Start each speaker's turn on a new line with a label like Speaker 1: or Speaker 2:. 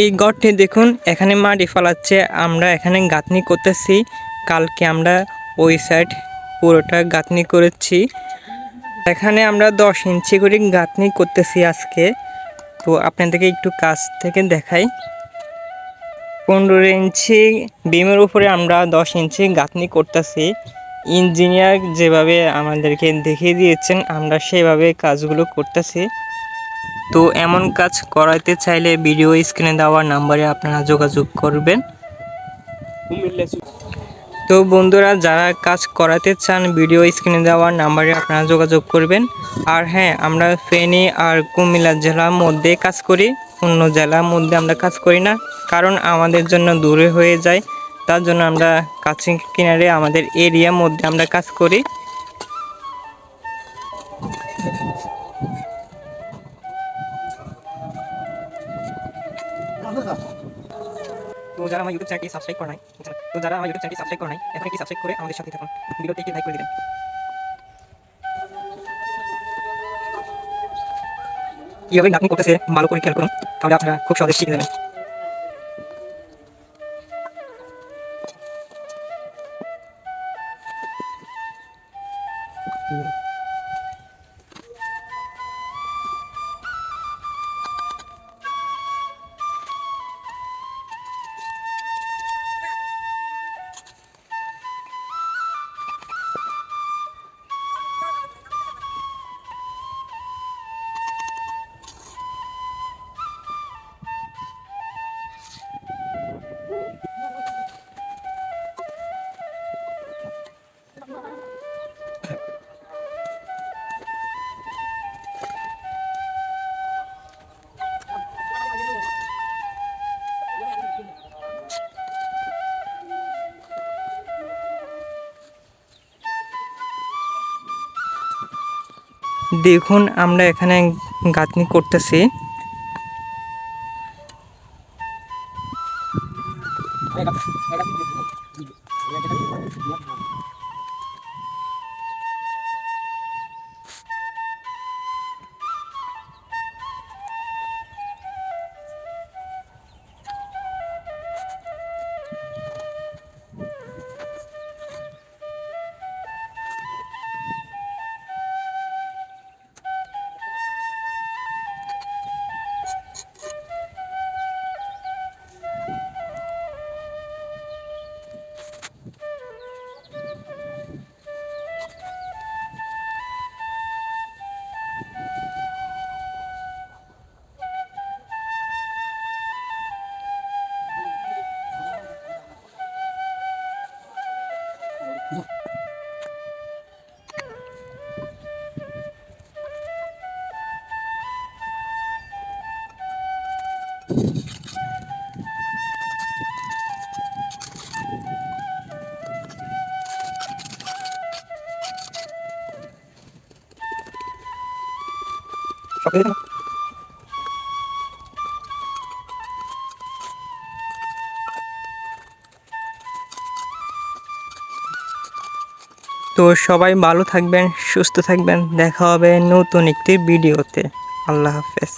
Speaker 1: এই গড়টি দেখুন, এখানে মাটি ফেলাচ্ছে আমরা এখানে গাঁথনি করতেছি। কালকে আমরা ওই সাইড পুরোটা গাঁথনি করেছি। এখানে আমরা দশ ইঞ্চি করে গাঁথনি করতেছি আজকে। তো আপনাদেরকে একটু কাছ থেকে দেখাই। পনেরো ইঞ্চি বিমের উপরে আমরা দশ ইঞ্চি গাঁথনি করতেছি। ইঞ্জিনিয়ার যেভাবে আমাদেরকে দেখিয়ে দিয়েছেন, আমরা সেভাবে কাজগুলো করতেছি। তো এমন কাজ করাইতে চাইলে ভিডিও স্ক্রিনে দেওয়া নাম্বারে আপনারা যোগাযোগ করবেন। তো বন্ধুরা, যারা কাজ করাতে চান, ভিডিও স্ক্রিনে দেওয়া নাম্বারে আপনারা যোগাযোগ করবেন। আর হ্যাঁ আমরা ফেনী আর কুমিল্লা জেলার মধ্যে কাজ করি, অন্য জেলার মধ্যে আমরা কাজ করি না। কারণ আমাদের জন্য দূরে হয়ে যায়, তার জন্য আমরা কাছে কিনারে আমাদের এরিয়ার মধ্যে আমরা কাজ করি। যারা আমার ইউটিউব চ্যানেলটি সাবস্ক্রাইব করে নাই তো যারা আমার ইউটিউব চ্যানেলটি সাবস্ক্রাইব করে নাই, এখন কি সাবস্ক্রাইব করে আমাদের সাথে থাকুন। ভিডিওটি একটি লাইক করে কীভাবে করতেছে, ভালো করে খেয়াল করুন, তাহলে আপনারা খুব সহজে শিখে যাবেন। দেখুন আমরা এখানে গাঁথনি করতেছি। সব কিছু তো সবাই ভালো থাকবেন সুস্থ থাকবেন। দেখা হবে নতুন একটি ভিডিওতে। আল্লাহ হাফেজ।